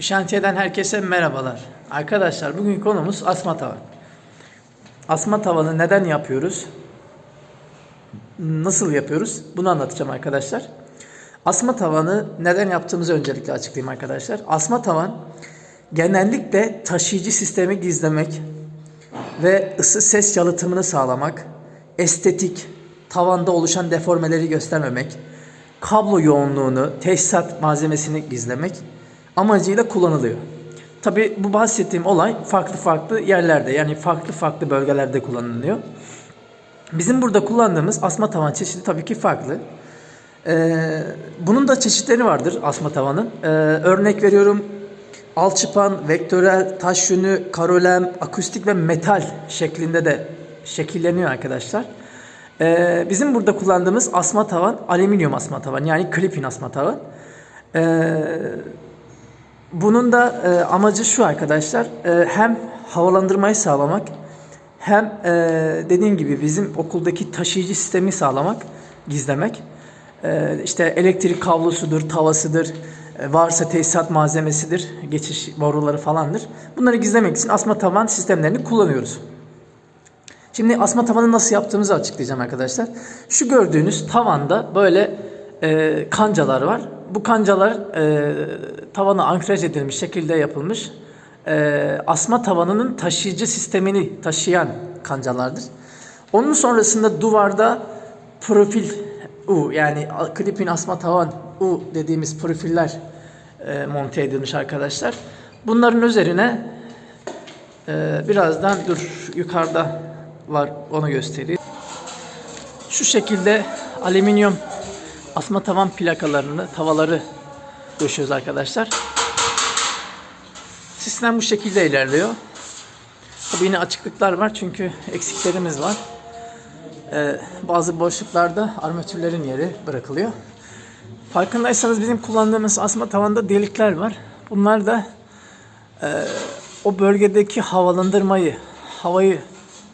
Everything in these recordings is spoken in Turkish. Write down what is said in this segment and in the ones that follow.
Şantiyeden herkese merhabalar. Arkadaşlar bugün konumuz asma tavan. Asma tavanı neden yapıyoruz? Nasıl yapıyoruz? Bunu anlatacağım arkadaşlar. Asma tavanı neden yaptığımızı öncelikle açıklayayım arkadaşlar. Asma tavan genellikle taşıyıcı sistemi gizlemek ve ısı ses yalıtımını sağlamak, estetik, tavanda oluşan deformeleri göstermemek, kablo yoğunluğunu, tesisat malzemesini gizlemek amacıyla kullanılıyor. Tabi bu bahsettiğim olay farklı farklı yerlerde yani farklı farklı bölgelerde kullanılıyor. Bizim burada kullandığımız asma tavan çeşidi tabii ki farklı. Ee, bunun da çeşitleri vardır asma tavanın. Ee, örnek veriyorum alçıpan, vektörel, taş yünü, karolem, akustik ve metal şeklinde de şekilleniyor arkadaşlar. Ee, bizim burada kullandığımız asma tavan alüminyum asma tavan yani klipin asma tavan. Ee, bunun da e, amacı şu arkadaşlar e, hem havalandırmayı sağlamak hem e, dediğim gibi bizim okuldaki taşıyıcı sistemi sağlamak, gizlemek. E, işte elektrik kablosudur, tavasıdır, e, varsa tesisat malzemesidir, geçiş boruları falandır. Bunları gizlemek için asma tavan sistemlerini kullanıyoruz. Şimdi asma tavanı nasıl yaptığımızı açıklayacağım arkadaşlar. Şu gördüğünüz tavanda böyle e, kancalar var. Bu kancalar e, tavana ankraj edilmiş şekilde yapılmış. E, asma tavanının taşıyıcı sistemini taşıyan kancalardır. Onun sonrasında duvarda profil U yani klipin asma tavan U dediğimiz profiller e, monte edilmiş arkadaşlar. Bunların üzerine e, birazdan dur yukarıda var onu göstereyim. Şu şekilde alüminyum asma tavan plakalarını, tavaları döşüyoruz arkadaşlar. Sistem bu şekilde ilerliyor. Tabii yine açıklıklar var çünkü eksiklerimiz var. Ee, bazı boşluklarda armatürlerin yeri bırakılıyor. Farkındaysanız bizim kullandığımız asma tavanda delikler var. Bunlar da e, o bölgedeki havalandırmayı, havayı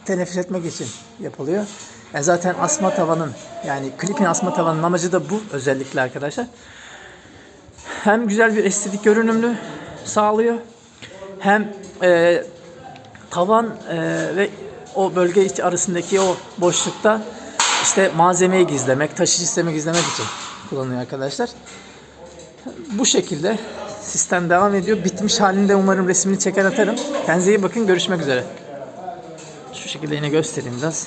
teneffüs etmek için yapılıyor. Yani zaten asma tavanın yani klipin asma tavanın amacı da bu özellikle arkadaşlar. Hem güzel bir estetik görünümlü sağlıyor. Hem e, tavan e, ve o bölge arasındaki o boşlukta işte malzemeyi gizlemek, taşıyıcı sistemi gizlemek için kullanılıyor arkadaşlar. Bu şekilde sistem devam ediyor. Bitmiş halinde umarım resmini çeker atarım. Kendinize iyi bakın. Görüşmek üzere. Şu şekilde yine göstereyim biraz.